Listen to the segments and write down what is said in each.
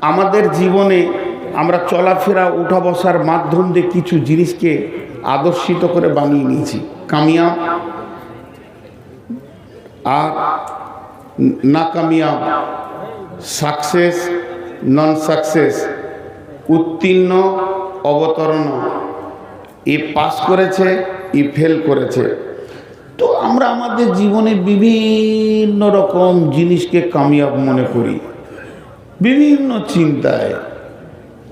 আমাদের জীবনে আমরা চলাফেরা উঠা বসার মাধ্যম দিয়ে কিছু জিনিসকে আদর্শিত করে বানিয়ে নিয়েছি। কামিয়াব আর না কামিয়াব সাকসেস নন সাকসেস উত্তীর্ণ, অবতরণ। এ পাস করেছে ই ফেল করেছে। তো আমরা আমাদের জীবনে বিভিন্ন রকম জিনিসকে কামিয়াব মনে করি। বিভিন্ন চিন্তায়।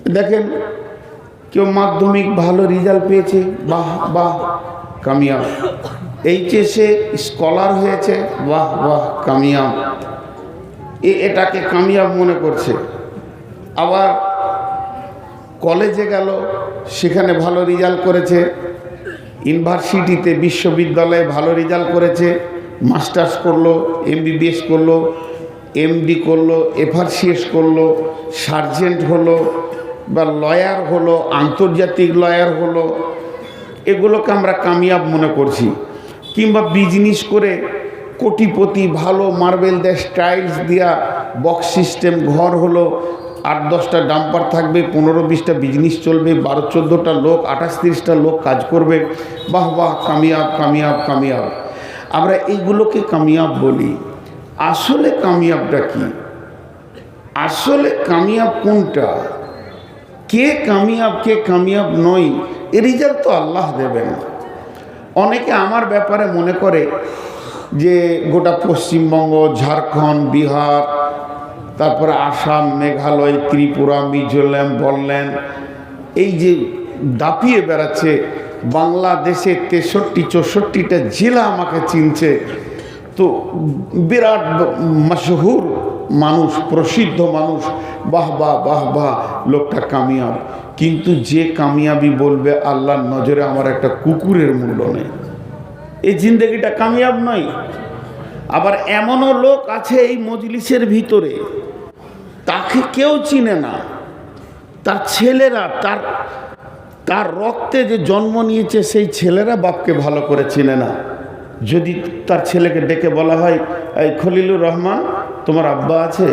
দেখেন, কেউ মাধ্যমিক ভালো রেজাল্ট পেয়েছে, বাহ বাহ, কামিয়াব। এইচএসে স্কলার হয়েছে, বাহ বাহ, কামিয়াব। এ, এটাকে কামিয়াব মনে করছে। আবার কলেজে গেল, সেখানে ভালো রেজাল্ট করেছে। ইউনিভার্সিটিতে বিশ্ববিদ্যালয়ে ভালো রেজাল্ট করেছে। মাস্টার্স করল এমবিবিএস করল। এমডি করল এফআরসিএস করল সার্জেন্ট হলো, বা লয়ার হলো, আন্তর্জাতিক লয়ার হলো, এগুলোকে আমরা কামিয়াব মনে করছি। কিংবা বিজনেস করে কোটিপতি ভালো মার্বেল দেয় স্টাইলস দিয়া বক্স সিস্টেম ঘর হলো, আট দশটা ডাম্পার থাকবে, পনেরো বিশটা বিজনেস চলবে, বারো চোদ্দোটা লোক, আঠাশ তিরিশটা লোক কাজ করবে। বাহ বাহ, কামিয়াব কামিয়াব কামিয়াব। আমরা এইগুলোকে কামিয়াব বলি। আসলে কামিয়াবটা কি? আসলে কামিয়াব কোনটা? কে কামিয়াব কে কামিয়াব নয়, এ রেজাল্ট তো আল্লাহ দেবেন। অনেকে আমার ব্যাপারে মনে করে যে গোটা পশ্চিমবঙ্গ, ঝাড়খণ্ড, বিহার, তারপরে আসাম, মেঘালয়, ত্রিপুরা, মিজোরাম বললেন, এই যে দাপিয়ে বেড়াচ্ছে বাংলাদেশে তেষট্টি, চৌষট্টিটা জেলা আমাকে চিনছে তো বিরাট মশহুর মানুষ, প্রসিদ্ধ মানুষ। বাহ বাহ বাহ বাহ, লোকটা কামিয়াব। কিন্তু যে কামিয়াবি বলবে, আল্লাহর নজরে আমার একটা কুকুরের মূল্য নেই। এই জিন্দগিটা কামিয়াব নয়। আবার এমনও লোক আছে এই মজলিসের ভিতরে, তাকে কেউ চিনে না। তার ছেলেরা, তার তার রক্তে যে জন্ম নিয়েছে, সেই ছেলেরা বাপকে ভালো করে চিনে না। যদি তার ছেলেকে ডেকে বলা হয়, এই খলিলুর রহমান, তোমার আব্বা আছে?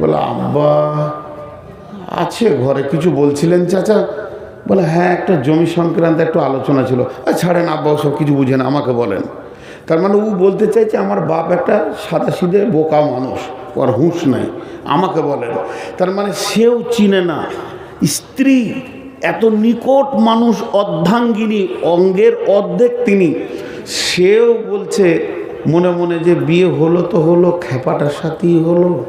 বলে আব্বা আছে ঘরে, কিছু বলছিলেন চাচা? বলে হ্যাঁ একটা জমি সংক্রান্ত একটু আলোচনা ছিল। আর, ছাড়েন আব্বাও সব কিছু বুঝেন, আমাকে বলেন। তার মানে ও বলতে চাইছে, আমার বাপ একটা সাদা সিধে বোকা মানুষ ওর হুঁশ নাই, আমাকে বলেন। তার মানে সেও চিনে না, স্ত্রী এত নিকট মানুষ, অর্ধাঙ্গিনী, অঙ্গের অর্ধেক তিনি। সেও বলছে মনে মনে যে বিয়ে হলো তো হলো খেপাটার সাথেই হলো।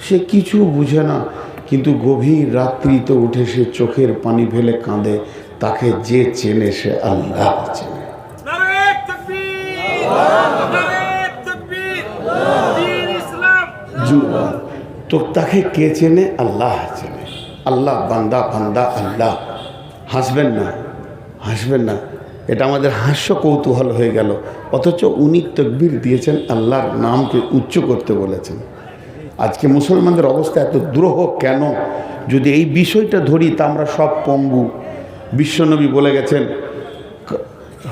সে কিছু বুঝে না কিন্তু গভীর রাত্রিতে উঠে সে চোখের পানি ফেলে কাঁদে তাকে যে চেনে সে আল্লাহ চেনে। তো তাকে কে চেনে? আল্লাহ চেনে। আল্লাহ বান্দা বান্দা আল্লাহ। হাসবেন না হাসবেন না। এটা আমাদের হাস্য কৌতূহল হয়ে গেল। অথচ উনি তকবির দিয়েছেন, আল্লাহর নামকে উচ্চ করতে বলেছেন। আজকে মুসলমানদের অবস্থা এত দ্রোহ কেন? যদি এই বিষয়টা ধরি, তা আমরা সব পঙ্গু। বিশ্বনবী বলে গেছেন,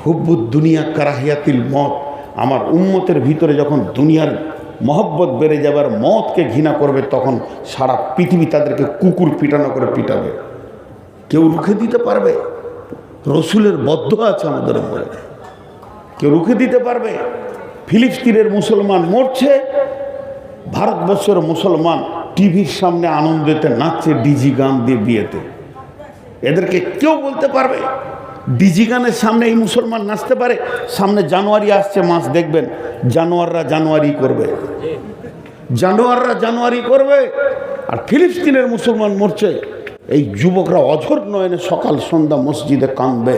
হুব্বুদ দুনিয়া কারাহিয়াতিল মত। আমার উম্মতের ভিতরে যখন দুনিয়ার মহব্বত বেড়ে যাবার মতকে ঘৃণা করবে, তখন সারা পৃথিবী তাদেরকে কুকুর পিটানো করে পিটাবে। কেউ রুখে দিতে পারবে? রসুলের বদ্ধ আছে আমাদের উপরে। কেউ রুখে দিতে পারবে? ফিলিস্তিনের মুসলমান মরছে, ভারতবর্ষের মুসলমান টিভির সামনে আনন্দেতে নাচছে ডিজি গান দিয়ে বিয়েতে। এদেরকে কেউ বলতে পারবে? ডিজি গানের সামনে এই মুসলমান নাচতে পারে? সামনে জানুয়ারি আসছে, মাস দেখবেন, জানোয়াররা জানুয়ারি করবে। জানোয়াররা জানুয়ারি করবে, আর ফিলিস্তিনের মুসলমান মরছে। এই যুবকরা অঝর নয়নে সকাল সন্ধ্যা মসজিদে কাঁদবে,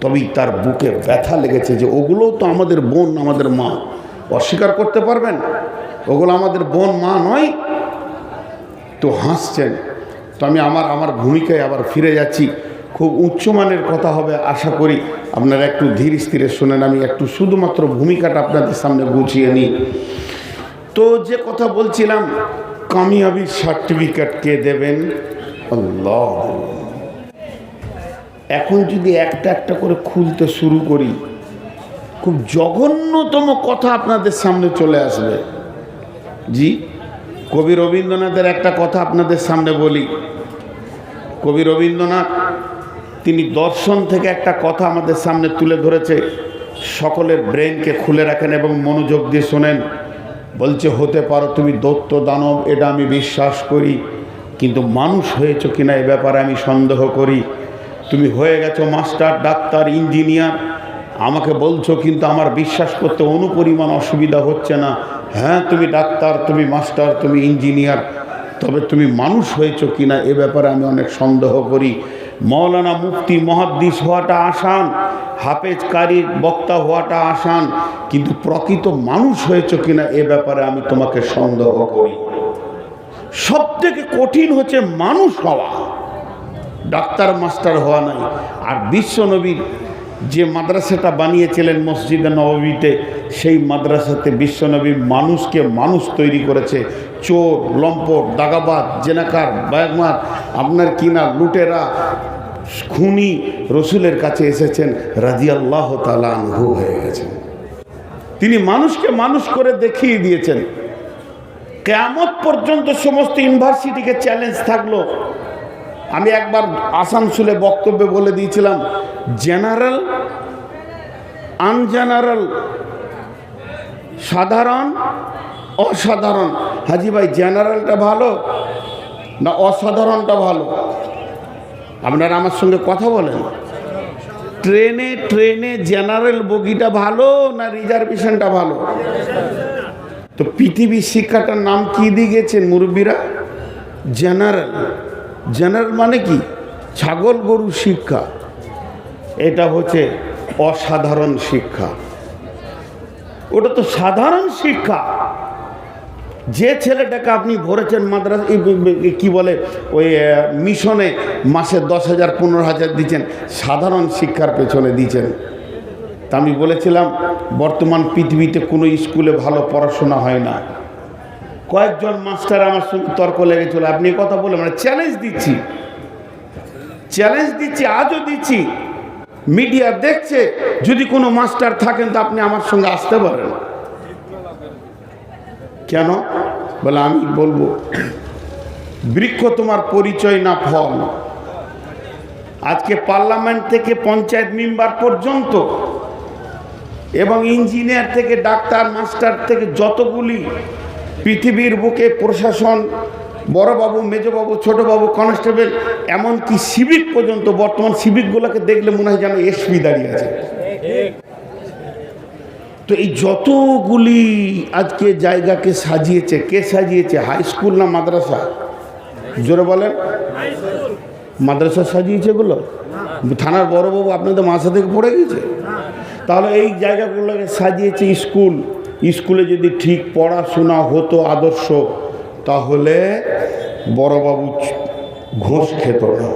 তবেই তার বুকে ব্যথা লেগেছে যে ওগুলোও তো আমাদের বোন, আমাদের মা। অস্বীকার করতে পারবেন? ওগুলো আমাদের বোন, মা নয়। তো হাসছেন। তো আমি আমার আমার ভূমিকায় আবার ফিরে যাচ্ছি। খুব উচ্চমানের কথা হবে আশা করি। আপনারা একটু ধীর স্থিরে শোনেন, আমি একটু শুধুমাত্র ভূমিকাটা আপনাদের সামনে গুছিয়ে নিই। তো যে কথা বলছিলাম কামিয়াবির সার্টিফিকেট কে দেবেন? আল্লাহ। এখন যদি একটা একটা করে খুলতে শুরু করি, খুব জঘন্যতম কথা আপনাদের সামনে চলে আসবে। জি, কবি রবীন্দ্রনাথের একটা কথা আপনাদের সামনে বলি। কবি রবীন্দ্রনাথ, তিনি দর্শন থেকে একটা কথা আমাদের সামনে তুলে ধরেছে। সকলের ব্রেনকে খুলে রাখেন এবং মনোযোগ দিয়ে শোনেন। বলছে, হতে পারো তুমি দত্ত দানব, এটা আমি বিশ্বাস করি। কিন্তু মানুষ হয়েছো কিনা এ ব্যাপারে আমি সন্দেহ করি। তুমি হয়ে গেছো মাস্টার, ডাক্তার, ইঞ্জিনিয়ার। আমাকে বলছো কিন্তু আমার বিশ্বাস করতে অনুপরিমাণ অসুবিধা হচ্ছে না। হ্যাঁ তুমি ডাক্তার, তুমি মাস্টার, তুমি ইঞ্জিনিয়ার, তবে তুমি মানুষ হয়েছো কিনা এ ব্যাপারে আমি অনেক সন্দেহ করি। মৌলানা মুফতি মহাদ্দিস হওয়াটা আসান হাফেজ কারির বক্তা হওয়াটা আসান, কিন্তু প্রকৃত মানুষ হয়েছো কিনা এ ব্যাপারে আমি তোমাকে সন্দেহ করি। সব থেকে কঠিন হচ্ছে মানুষ হওয়া। ডাক্তার, মাস্টার হওয়া নাই। আর বিশ্বনবীর যে মাদ্রাসাটা বানিয়েছিলেন মসজিদে নববীতে, সেই মাদ্রাসাতে বিশ্বনবী মানুষকে মানুষ তৈরি করেছে। চোর, লম্পট দাগাবাদ জেনাকার বাগমার আপনার কিনা লুটেরা, খুনি রসুলের কাছে এসেছেন রাজিয়াল্লাহ তালা আনহু হয়ে গেছেন। তিনি মানুষকে মানুষ করে দেখিয়ে দিয়েছেন। কেমত পর্যন্ত সমস্ত ইউনিভার্সিটিকে চ্যালেঞ্জ থাকল। আমি একবার আসানসোলে বক্তব্যে বলে দিয়েছিলাম, জেনারেল, আনজেনারেল, সাধারণ, অসাধারণ। হাজি ভাই, জেনারেলটা ভালো না অসাধারণটা ভালো? আপনারা আমার সঙ্গে কথা বলেন। ট্রেনে ট্রেনে জেনারেল বগিটা ভালো না রিজার্ভেশনটা ভালো? তো পৃথিবীর শিক্ষাটার নাম কি দিয়ে গেছেন মুরব্বীরা? জেনারেল জেনারেল মানে কি? ছাগল গরু শিক্ষা। এটা হচ্ছে অসাধারণ শিক্ষা। ওটা তো সাধারণ শিক্ষা। যে ছেলেটাকে আপনি ভরেছেন মাদ্রাসা কি বলে, ওই মিশনে মাসে দশ হাজার, পনেরো হাজার দিচ্ছেন, সাধারণ শিক্ষার পেছনে দিচ্ছেন। তা আমি বলেছিলাম, বর্তমান পৃথিবীতে কোনো স্কুলে ভালো পড়াশোনা হয় না। কয়েকজন মাস্টার আমার সঙ্গে তর্ক লেগেছিল, আপনি কথা বলে মানে চ্যালেঞ্জ দিচ্ছি। চ্যালেঞ্জ দিচ্ছি, আজও দিচ্ছি। মিডিয়া দেখছে, যদি কোনো মাস্টার থাকেন তো আপনি আমার সঙ্গে আসতে পারেন। কেন? বলে আমি বলব, বৃক্ষ তোমার পরিচয় না ফল। আজকে পার্লামেন্ট থেকে পঞ্চায়েত মেম্বার পর্যন্ত এবং ইঞ্জিনিয়ার থেকে ডাক্তার, মাস্টার থেকে যতগুলি পৃথিবীর বুকে প্রশাসন, বড়বাবু, মেজবাবু, ছোটবাবু, কনস্টেবল, এমনকি সিভিক পর্যন্ত, বর্তমান সিভিকগুলোকে দেখলে মনে হয় যেন এসপি দাঁড়িয়ে আছে। তো এই যতগুলি আজকে জায়গাকে সাজিয়েছে, কে সাজিয়েছে? হাই স্কুল না মাদ্রাসা? জোরে বলেন। মাদ্রাসা সাজিয়েছে এগুলো? থানার বড়বাবু আপনাদের মাসা থেকে পড়ে গেছে তাহলে এই জায়গাগুলোকে সাজিয়েছে স্কুল। স্কুলে যদি ঠিক পড়াশোনা হতো আদর্শ, তাহলে বড়বাবু ঘোষ খেত না।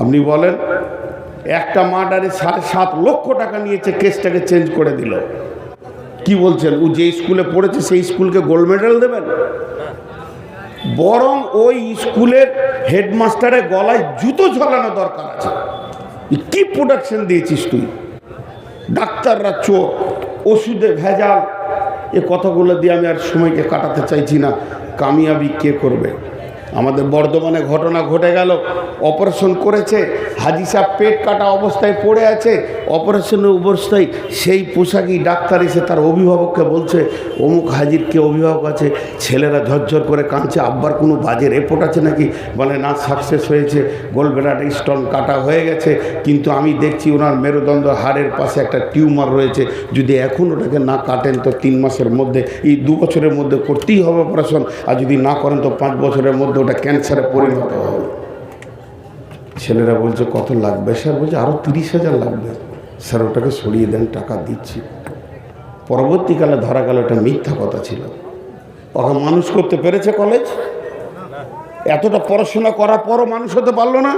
আপনি বলেন, একটা মার্ডারে সাড়ে সাত লক্ষ টাকা নিয়েছে, কেসটাকে চেঞ্জ করে দিল। কি বলছেন? ও যে স্কুলে পড়েছে, সেই স্কুলকে গোল্ড মেডেল দেবেন? বরং ওই স্কুলের হেডমাস্টারের গলায় জুতো ঝলানো দরকার আছে। কি প্রোডাকশন দিয়েছিস তুই? ডাক্তাররা চোর ওষুধে ভেজাল। এ কথাগুলো দিয়ে আমি আর সময়কে কাটাতে চাইছি না। কামিয়াবি কে করবে? আমাদের বর্ধমানে ঘটনা ঘটে গেল অপারেশন করেছে, হাজি সাহেব পেট কাটা অবস্থায় পড়ে আছে অপারেশনের অবস্থায় সেই পোশাকই ডাক্তার এসে তার অভিভাবককে বলছে, অমুক হাজির কে অভিভাবক আছে, ছেলেরা ঝরঝর করে কাঁদছে, আব্বার কোনো বাজে রিপোর্ট আছে নাকি? বলে, না সাকসেস হয়েছে গোল গোলবেলাটা স্টোন কাটা হয়ে গেছে, কিন্তু আমি দেখছি ওনার মেরুদণ্ড হাড়ের পাশে একটা টিউমার রয়েছে, যদি এখন ওটাকে না কাটেন তো তিন মাসের মধ্যে, এই দু বছরের মধ্যে করতেই হবে অপারেশন আর যদি না করেন তো পাঁচ বছরের মধ্যে ওটা ক্যান্সারে পরিণত হবে। ছেলেরা বলছে, কত লাগবে? স্যার বলছে আরও তিরিশ হাজার লাগবে। স্যার, ওটাকে সরিয়ে দেন, টাকা দিচ্ছি। পরবর্তীকালে ধরা গেল, এটা মিথ্যা কথা ছিল। ওকে মানুষ করতে পেরেছে কলেজ এতটা পড়াশোনা করার পরও মানুষ হতে পারল না?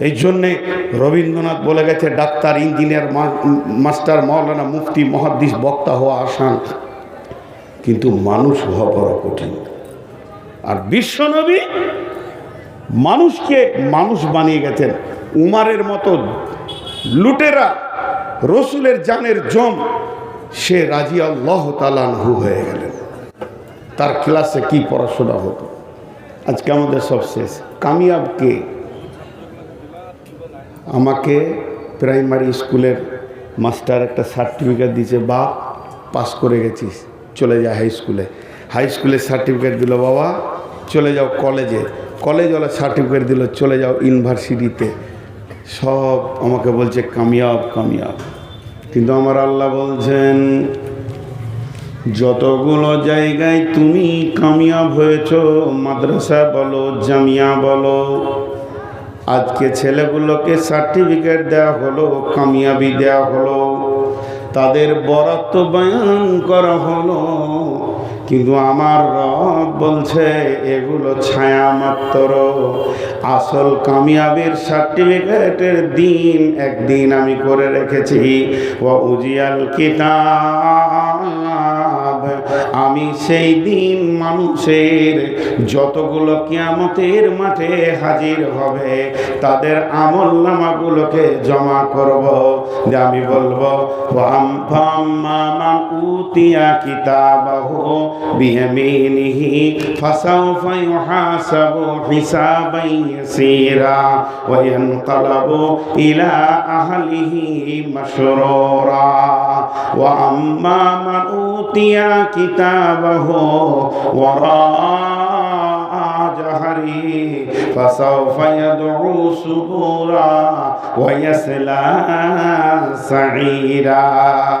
এই জন্যে রবীন্দ্রনাথ বলে গেছে, ডাক্তার, ইঞ্জিনিয়ার মাস্টার, মৌলানা, মুফতি মহাদ্দিস বক্তা হওয়া আসান। কিন্তু মানুষ হওয়া বড় কঠিন। আর বিশ্বনবী মানুষকে মানুষ বানিয়ে গেছেন। উমারের মতো লুটেরা, রসুলের জানের জম, সে রাজি আল্লাহ তালানহু হয়ে গেলেন। তার ক্লাসে কি পড়াশোনা হতো? আজকে আমাদের সব শেষ। কামিয়াব কে? আমাকে প্রাইমারি স্কুলের মাস্টার একটা সার্টিফিকেট দিয়েছে বা পাস করে গেছিস, চলে যা হাই স্কুলে। হাই স্কুলের সার্টিফিকেট দিল বাবা, চলে যাও কলেজে। কলেজ ওলা সার্টিফিকেট দিল, চলে যাও ইউনিভার্সিটিতে। সব আমাকে বলছে, কামিয়াব কামিয়াব। কিন্তু আমার আল্লাহ বলছেন, যতগুলো জায়গায় তুমি কামিয়াব হয়েছ, মাদ্রাসা বলো, জামিয়া বলো, আজকে ছেলেগুলোকে সার্টিফিকেট দেওয়া হলো, কামিয়াবি দেওয়া হলো, তাদের বরাত্ম বয়ান করা হলো কিন্তু আমার রব বলছে, এগুলো ছায়া মাত্র আসল কামিয়াবির সার্টিফিকেটের দিন একদিন আমি করে রেখেছি। ও উজিয়াল কিতাব। আমি সেই দিন মানুষের যতগুলো কিয়ামতের মাঠে হাজির হবে, তাদের আমল নামাগুলোকে জমা করব। যে আমি বলব উতিয়া কিতাবাহু বিয়ামিনিহি, ফাসাউফা ইউহাসাবু হিসাবান ইয়াসীরা, ওয়া ইয়ানকালাবু ইলা আহলিহি মাসরুরা وأما من أوتي كتابه وراء جهري فسوف يدعو سبورا ويسلى سعيرا